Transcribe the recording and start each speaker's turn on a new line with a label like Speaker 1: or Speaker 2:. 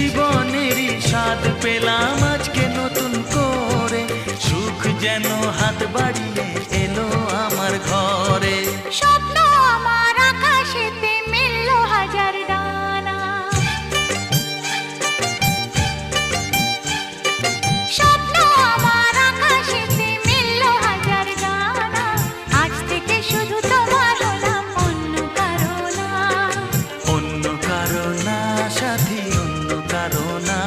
Speaker 1: জীবনেরই স্বাদ পেলাম আজকে নতুন করে। সুখ যেন হাত বাড়িয়ে এলো। কারণা